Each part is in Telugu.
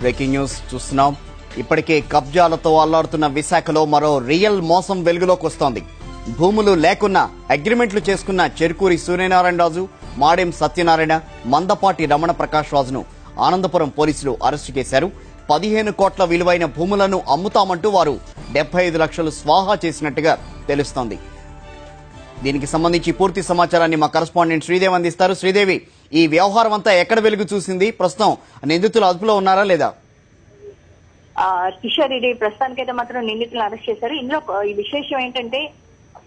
బ్రేకింగ్ న్యూస్ చూస్తున్నాం. ఇప్పటికే కబ్జాలతో అల్లాడుతున్న విశాఖలో మరో రియల్ మోసం వెలుగులోకి వస్తోంది. భూములు లేకున్నా అగ్రిమెంట్లు చేసుకున్న చెరుకూరి సూర్యనారాయణ రాజు మాడెం సత్యనారాయణ మందపాటి రమణ ప్రకాష్ రాజును ఆనందపురం పోలీసులు అరెస్టు చేశారు. పదిహేను కోట్ల విలువైన భూములను అమ్ముతామంటూ వారు డెబ్బై ఐదు లక్షలు స్వాహా చేసినట్టుగా తెలుస్తోంది. దీనికి సంబంధించి పూర్తి సమాచారాన్ని మా కరస్పాండెంట్ శ్రీదేవి అందిస్తారు. శ్రీదేవి ఈ వ్యవహారం అంతా ఎక్కడ వెలుగు చూసింది? ప్రస్తుతం నిందితులు అదుపులో ఉన్నారా లేదా? ఆ, కిషోర్ రెడ్డి ప్రస్తుతానికైతే మాత్రం నిందితులను అరెస్ట్ చేశారు. ఇందులో ఈ విశేషం ఏంటంటే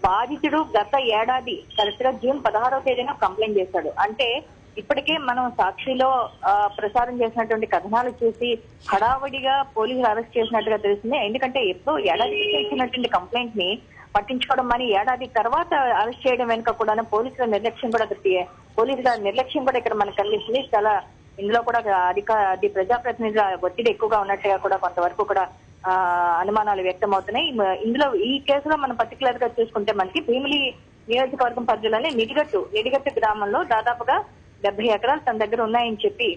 బాధితుడు గత ఏడాది కరెక్ట్గా జూన్ పదహారో తేదీన కంప్లైంట్ చేశాడు. అంటే ఇప్పటికే మనం సాక్షిలో ఆ, ప్రసారం చేసినటువంటి కథనాలు చూసి హడావడిగా పోలీసులు అరెస్ట్ చేసినట్టుగా తెలిసింది ఎందుకంటే ఎప్పుడో ఏడాది చేసినటువంటి ఇచ్చినటువంటి కంప్లైంట్ని పట్టించుకోవడం అని ఏడాది తర్వాత అరెస్ట్ చేయడం వెనుక కూడా పోలీసుల నిర్లక్ష్యం కూడా పోలీసుల నిర్లక్ష్యం కూడా ఇక్కడ మనకు కనిపిస్తుంది. చాలా ఇందులో కూడా అధిక అది ప్రజాప్రతినిధుల ఒత్తిడి ఎక్కువగా ఉన్నట్టుగా కూడా కొంతవరకు కూడా ఆ, అనుమానాలు వ్యక్తమవుతున్నాయి. ఇందులో ఈ కేసులో మనం పర్టికులర్గా చూసుకుంటే మనకి భీమిలి నియోజకవర్గం పరిధిలోనే నిడిగట్టు నిడిగట్టు గ్రామంలో దాదాపుగా డెబ్బై ఎకరాలు తన దగ్గర ఉన్నాయని చెప్పి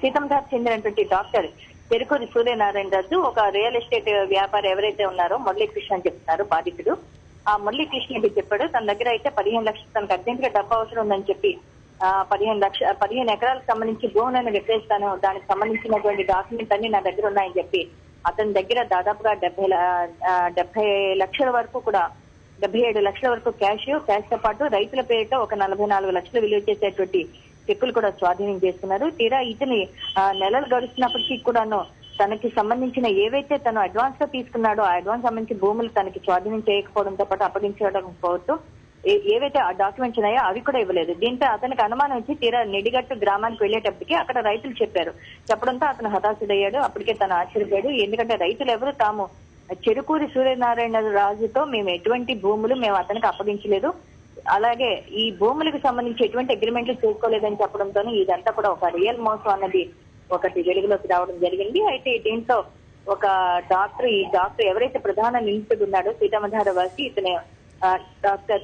సీతంధార్ చెందినటువంటి డాక్టర్ చెరుకూరి సూర్యనారాయణ రాజు ఒక రియల్ ఎస్టేట్ వ్యాపారి ఎవరైతే ఉన్నారో మురళీకృష్ణ అని చెప్తున్నారు బాధితుడు. ఆ మురళీకృష్ణ రెడ్డి చెప్పాడు? తన దగ్గర అయితే పదిహేను లక్షలు తనకు అర్జెంట్గా డబ్బు అవసరం ఉందని చెప్పి ఆ, పదిహేను లక్ష పదిహేను ఎకరాలకు సంబంధించి భూములను విక్రయిస్తాను దానికి సంబంధించినటువంటి డాక్యుమెంట్ అన్ని నా దగ్గర ఉన్నాయని చెప్పి అతని దగ్గర దాదాపుగా డెబ్బై డెబ్బై లక్షల వరకు కూడా డెబ్బై ఏడు లక్షల వరకు క్యాష్ క్యాష్తో పాటు రైతుల పేరిట ఒక నలభై నాలుగు లక్షలు విలువ చేసేటువంటి చెక్కులు కూడా స్వాధీనం చేసుకున్నారు. తీరా ఇతని ఆ, నెలలు గడుస్తున్నప్పటికీ కూడాను తనకి సంబంధించిన ఏవైతే తను అడ్వాన్స్గా తీసుకున్నాడో ఆ అడ్వాన్స్ సంబంధించిన భూములు తనకి స్వాధీనం చేయకపోవడంతో పాటు అప్పగించడం ఏవైతే ఆ డాక్యుమెంట్స్ ఉన్నాయో అవి కూడా ఇవ్వలేదు. దీంతో అతనికి అనుమానం వచ్చి తీరా నిడిగట్టు గ్రామానికి వెళ్ళేటప్పటికి అక్కడ రైతులు చెప్పారు. చెప్పడంతో అతను హతాశుడయ్యాడు. అప్పటికే తను ఆశ్చర్యపోయాడు ఎందుకంటే రైతులు ఎవరు? తాము చెరుకూరి సూర్యనారాయణ రాజుతో మేము ఎటువంటి భూములు మేము అతనికి అప్పగించలేదు. అలాగే ఈ భూములకు సంబంధించి ఎటువంటి అగ్రిమెంట్లు చేసుకోలేదని చెప్పడంతో ఇదంతా కూడా ఒక రియల్ మోసం అన్నది ఒకటి వెలుగులోకి రావడం జరిగింది. అయితే దీంతో ఒక డాక్టర్ ఈ డాక్టర్ ఎవరైతే ప్రధాన నిందితుడు ఉన్నాడో సీతామధార వాసి ఇతను డాక్టర్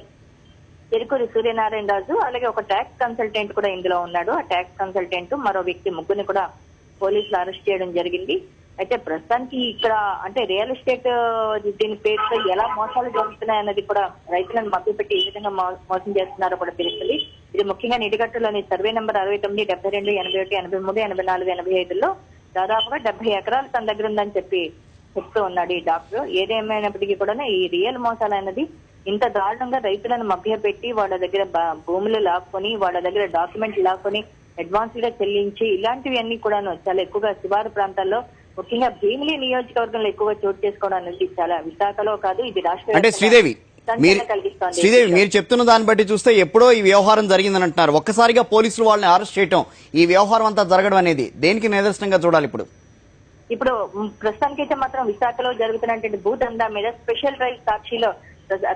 చెరుకూరి సూర్యనారాయణ రాజు అలాగే ఒక ట్యాక్స్ కన్సల్టెంట్ కూడా ఇందులో ఉన్నాడు. ఆ ట్యాక్స్ కన్సల్టెంట్ మరో వ్యక్తి ముగ్గురిని కూడా పోలీసులు అరెస్ట్ చేయడం జరిగింది. అయితే ప్రస్తుతానికి ఇక్కడ అంటే రియల్ ఎస్టేట్ దీని పేరుతో ఎలా మోసాలు జరుగుతున్నాయి అన్నది కూడా రైతులను మభ్యపెట్టి ఏ విధంగా మోసం చేస్తున్నారో కూడా తెలుస్తుంది. ఇది ముఖ్యంగా నిడిగట్టులోని సర్వే నెంబర్ అరవై తొమ్మిది డెబ్బై రెండు ఎనభై ఒకటి ఎనభై మూడు ఎనభై నాలుగు ఎనభై ఐదులో దాదాపుగా డెబ్బై ఎకరాలు తన దగ్గర ఉందని చెప్పి చెప్తూ ఉన్నాడు ఈ డాక్టర్. ఏదేమైనప్పటికీ కూడా ఈ రియల్ మోసాలు అనేది ఇంత దారుణంగా రైతులను మభ్యపెట్టి వాళ్ళ దగ్గర భూములు లాక్కొని వాళ్ళ దగ్గర డాక్యుమెంట్లు లాక్కొని అడ్వాన్స్గా చెల్లించి ఇలాంటివి అన్ని కూడాను చాలా ఎక్కువగా శివారు ప్రాంతాల్లో ముఖ్యంగా భీమిలి నియోజకవర్గంలో ఎక్కువగా చోటు చేసుకోవడం అనేది చాలా విశాఖలో కాదు ఇది రాష్ట్ర అంటే శ్రీదేవి మీరు. శ్రీదేవి మీరు చెప్తున్న దాన్ని బట్టి చూస్తే ఎప్పుడో ఈ వ్యవహారం జరిగిందని అంటున్నారు. ఒక్కసారిగా పోలీసులు వాళ్ళని అరెస్ట్ చేయటం ఈ వ్యవహారం అంతా జరగడం అనేది దేనికి నిదర్శనంగా చూడాలి ఇప్పుడు? ఇప్పుడు ప్రస్తుతానికైతే మాత్రం విశాఖలో జరుగుతున్నటువంటి భూదందా మీద స్పెషల్ డ్రైవ్ సాక్షిలో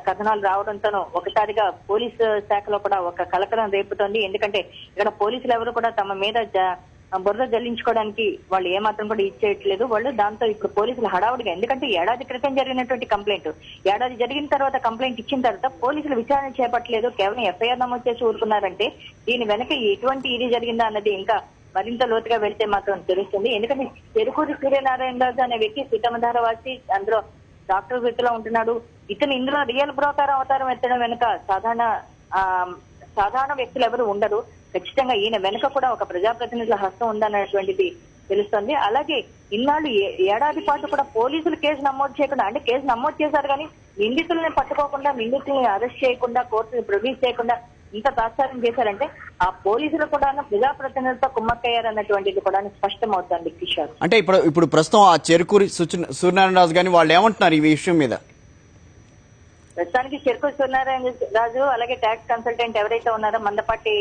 కథనాలు రావడంతోనూ ఒకసారిగా పోలీసు శాఖలో కూడా ఒక కలకలం రేపుతోంది. ఎందుకంటే ఇక్కడ పోలీసులు ఎవరు కూడా తమ మీద బురద జల్లించుకోవడానికి వాళ్ళు ఏమాత్రం కూడా ఇచ్చేయట్లేదు వాళ్ళు దాంతో ఇప్పుడు పోలీసులు హడావుడిగా ఎందుకంటే ఏడాది క్రితం జరిగినటువంటి కంప్లైంట్. ఏడాది జరిగిన తర్వాత కంప్లైంట్ ఇచ్చిన తర్వాత పోలీసులు విచారణ చేపట్టలేదు. కేవలం ఎఫ్ఐఆర్ నమోదు చేసి ఊరుకున్నారంటే దీని వెనక ఎటువంటి ఇది జరిగిందా అన్నది ఇంకా మరింత లోతుగా వెళ్తే మాత్రం తెలుస్తుంది. ఎందుకంటే చెరుకూరి సూర్యనారాయణ రాజు అనే వ్యక్తి సీతమధార వాసి అందులో డాక్టర్ వృత్తిలో ఉంటున్నాడు. ఇతను ఇందులో రియల్ బ్రోకర్ అవతారం ఎత్తడం వెనుక సాధారణ ఆ, సాధారణ వ్యక్తులు ఎవరు ఉండరు. ఖచ్చితంగా ఈయన వెనుక కూడా ఒక ప్రజాప్రతినిధుల హస్తం ఉందన్నటువంటిది తెలుస్తుంది. అలాగే ఇన్నాళ్ళు ఏ- ఏడాది పాటు కూడా పోలీసులు కేసు నమోదు చేయకుండా అంటే కేసు నమోదు చేశారు కానీ నిందితుల్ని పట్టుకోకుండా నిందితుల్ని అరెస్ట్ చేయకుండా కోర్టుని ప్రొడ్యూస్ చేయకుండా ఇంత తాత్సారం చేశారంటే ఆ పోలీసులు కూడా ప్రజాప్రతినిధులతో కుమ్మక్కయ్యారన్నటువంటిది కూడా స్పష్టమవుతోంది కిషోర్. అంటే ఇప్పుడు ఇప్పుడు ప్రస్తుతం ఆ చెరుకూరి సూర్యనారాయణ రాజు గాని వాళ్ళు ఏమంటున్నారు ఈ విషయం మీద? ప్రస్తుతానికి చెరుకు సూర్యనారాయణ రాజు అలాగే ట్యాక్స్ కన్సల్టెంట్ ఎవరైతే ఉన్నారో మందపాటి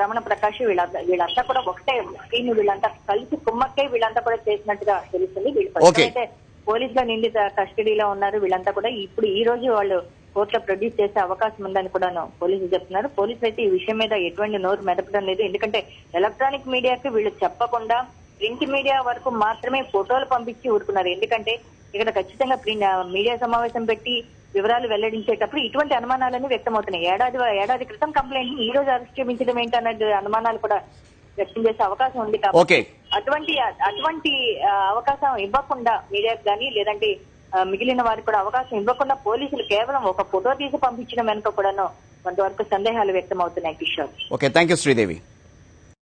రమణ ప్రకాష్ వీళ్ళంతా వీళ్ళంతా కూడా ఒకటే టీం వీళ్ళంతా కలిసి కుమ్మక్కై వీళ్ళంతా కూడా చేసినట్టుగా తెలుస్తుంది. వీళ్ళు అయితే పోలీసుల నిందిత కస్టడీలో ఉన్నారు. వీళ్ళంతా కూడా ఇప్పుడు ఈ రోజు వాళ్ళు కోర్టులో ప్రొడ్యూస్ చేసే అవకాశం ఉందని కూడా పోలీసులు చెప్తున్నారు. పోలీసులు అయితే ఈ విషయం మీద ఎటువంటి నోరు మెదపడం లేదు. ఎందుకంటే ఎలక్ట్రానిక్ మీడియాకి వీళ్ళు చెప్పకుండా ప్రింట్ మీడియా వరకు మాత్రమే ఫోటోలు పంపించి ఊరుకున్నారు. ఎందుకంటే ఇక్కడ ఖచ్చితంగా ప్రింట్ మీడియా సమావేశం పెట్టి వివరాలు వెల్లడించేటప్పుడు ఇటువంటి అనుమానాలన్నీ వ్యక్తమవుతున్నాయి. ఏడాది ఏడాది క్రితం కంప్లైంట్ని ఈ రోజు అరెస్ట్ చేయించడం ఏంటన్నది అనుమానాలు కూడా వ్యక్తం చేసే అవకాశం ఉంది కాబట్టి అటువంటి అటువంటి అవకాశం ఇవ్వకుండా మీడియాకు కానీ లేదంటే మిగిలిన వారికి కూడా అవకాశం ఇవ్వకుండా పోలీసులు కేవలం ఒక ఫోటో తీసి పంపించడం వెనుక కూడాను కొంతవరకు సందేహాలు వ్యక్తం అవుతున్నాయి Kishore. Okay thank you Sridevi.